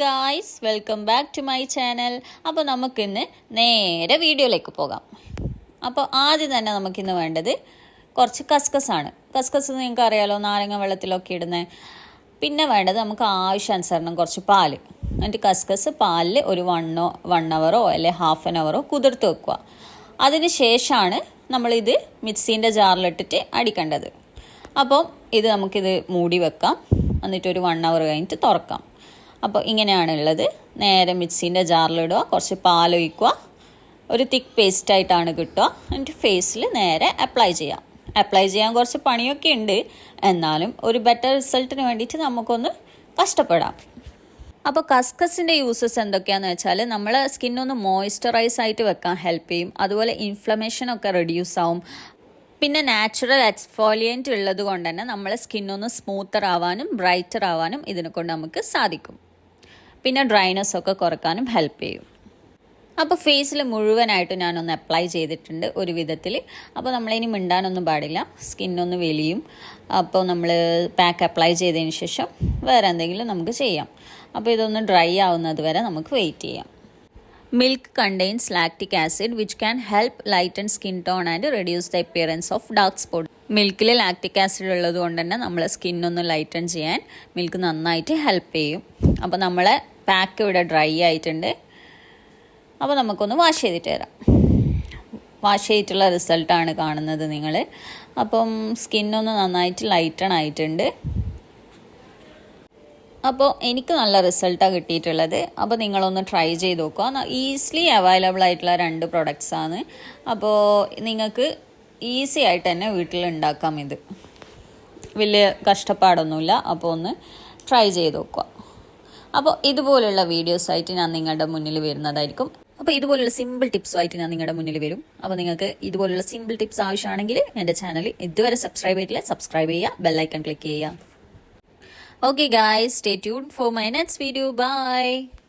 Guys welcome back to my channel അപ്പോൾ നമുക്കിന്ന് നേരെ വീഡിയോയിലേക്ക് പോകാം. അപ്പോൾ ആദ്യം തന്നെ നമുക്കിന്ന് വേണ്ടത് കുറച്ച് കസ്കസാണ് കസ്കസ് നിങ്ങൾക്ക് അറിയാലോ നാരങ്ങ വെള്ളത്തിലൊക്കെ ഇടുന്നത് പിന്നെ വേണ്ടത് നമുക്ക് ആവശ്യാനുസരണം കുറച്ച് പാൽ എന്നിട്ട് കസ്കസ് പാലിൽ ഒരു വണ്ണോ വൺ അവറോ അല്ലെങ്കിൽ ഹാഫ് ആൻ അവറോ കുതിർത്ത് വെക്കുക. അതിന് ശേഷമാണ് നമ്മളിത് മിക്സീന്റെ ജാറിലിട്ടിട്ട് അടിക്കേണ്ടത്. അപ്പം ഇത് നമുക്കിത് മൂടി വെക്കാം. എന്നിട്ട് ഒരു വൺ അവർ കഴിഞ്ഞിട്ട് തുറക്കാം. അപ്പോൾ ഇങ്ങനെയാണുള്ളത് നേരെ മിക്സീന്റെ ജാറിലിടുക കുറച്ച് പാലൊഴിക്കുക ഒരു തിക്ക് പേസ്റ്റായിട്ടാണ് കിട്ടുക. എന്നിട്ട് ഫേസിൽ നേരെ അപ്ലൈ ചെയ്യാം. അപ്ലൈ ചെയ്യാൻ കുറച്ച് പണിയൊക്കെ ഉണ്ട്. എന്നാലും ഒരു ബെറ്റർ റിസൾട്ടിന് വേണ്ടിയിട്ട് നമുക്കൊന്ന് കഷ്ടപ്പെടാം. അപ്പോൾ കസ്കസിന്റെ യൂസസ് എന്തൊക്കെയാണെന്ന് വെച്ചാൽ നമ്മൾ സ്കിന്നൊന്ന് മോയ്സ്ചറൈസ് ആയിട്ട് വെക്കാൻ ഹെൽപ്പ് ചെയ്യും. അതുപോലെ ഇൻഫ്ലമേഷനൊക്കെ റെഡ്യൂസ് ആവും. പിന്നെ നാച്ചുറൽ എക്സ്ഫോലിയന്റ് ഉള്ളത് കൊണ്ട് തന്നെ നമ്മളെ സ്കിന്നൊന്ന് സ്മൂത്തർ ആവാനും ബ്രൈറ്റർ ആവാനും ഇതിനെ കൊണ്ട് നമുക്ക് സാധിക്കും. പിന്നെ ഡ്രൈനസ് ഒക്കെ കുറക്കാനും ഹെൽപ്പ് ചെയ്യും. അപ്പോൾ ഫേസിൽ മുഴുവനായിട്ട് ഞാനൊന്ന് അപ്ലൈ ചെയ്തിട്ടുണ്ട് ഒരു വിധത്തിൽ അപ്പോൾ നമ്മളിനി മിണ്ടാനൊന്നും പാടില്ല. സ്കിന്നൊന്ന് വെളിയും. അപ്പോൾ നമ്മൾ പാക്ക് അപ്ലൈ ചെയ്തതിന് ശേഷം വേറെ എന്തെങ്കിലും നമുക്ക് ചെയ്യാം. അപ്പോൾ ഇതൊന്ന് ഡ്രൈ ആവുന്നത് വരെ നമുക്ക് വെയിറ്റ് ചെയ്യാം. Milk contains lactic acid which can help lighten skin tone and reduce the appearance of dark spot മിൽക്കിൽ lactic acid ഉള്ളത് കൊണ്ട് തന്നെ നമ്മളെ സ്കിന്നൊന്ന് ലൈറ്റൺ ചെയ്യാൻ മിൽക്ക് നന്നായിട്ട് ഹെൽപ്പ് ചെയ്യും. അപ്പോൾ നമ്മളെ പാക്ക് ഇവിടെ ഡ്രൈ ആയിട്ടുണ്ട്. അപ്പോൾ നമുക്കൊന്ന് വാഷ് ചെയ്തിട്ട് തരാം വാഷ് ചെയ്തിട്ടുള്ള റിസൾട്ടാണ് കാണുന്നത് നിങ്ങൾ അപ്പം സ്കിന്നൊന്ന് നന്നായിട്ട് ലൈറ്റൺ ആയിട്ടുണ്ട്. അപ്പോൾ എനിക്ക് നല്ല റിസൾട്ടാണ് കിട്ടിയിട്ടുള്ളത്. അപ്പോൾ നിങ്ങളൊന്ന് ട്രൈ ചെയ്ത് നോക്കുക. ഈസിലി അവൈലബിൾ ആയിട്ടുള്ള രണ്ട് പ്രൊഡക്ട്സാണ് അപ്പോൾ നിങ്ങൾക്ക് ഈസി ആയിട്ട് തന്നെ വീട്ടിൽ ഉണ്ടാക്കാം ഇത്. വലിയ കഷ്ടപ്പാടൊന്നുമില്ല. അപ്പോൾ ഒന്ന് ട്രൈ ചെയ്ത് നോക്കുക. അപ്പോൾ ഇതുപോലുള്ള വീഡിയോസ് ആയിട്ട് ഞാൻ നിങ്ങളുടെ മുന്നിൽ വരുന്നതായിരിക്കും. അപ്പോൾ ഇതുപോലുള്ള സിമ്പിൾ ടിപ്സുമായിട്ട് ഞാൻ നിങ്ങളുടെ മുന്നിൽ വരും. അപ്പോൾ നിങ്ങൾക്ക് ഇതുപോലുള്ള സിമ്പിൾ ടിപ്സ് ആവശ്യമാണെങ്കിൽ എന്റെ ചാനൽ ഇതുവരെ സബ്സ്ക്രൈബ് ചെയ്തിട്ടില്ല സബ്സ്ക്രൈബ് ചെയ്യുക ബെല്ലൈക്കൺ ക്ലിക്ക് ചെയ്യുക. Okay guys stay tune for my next video Bye.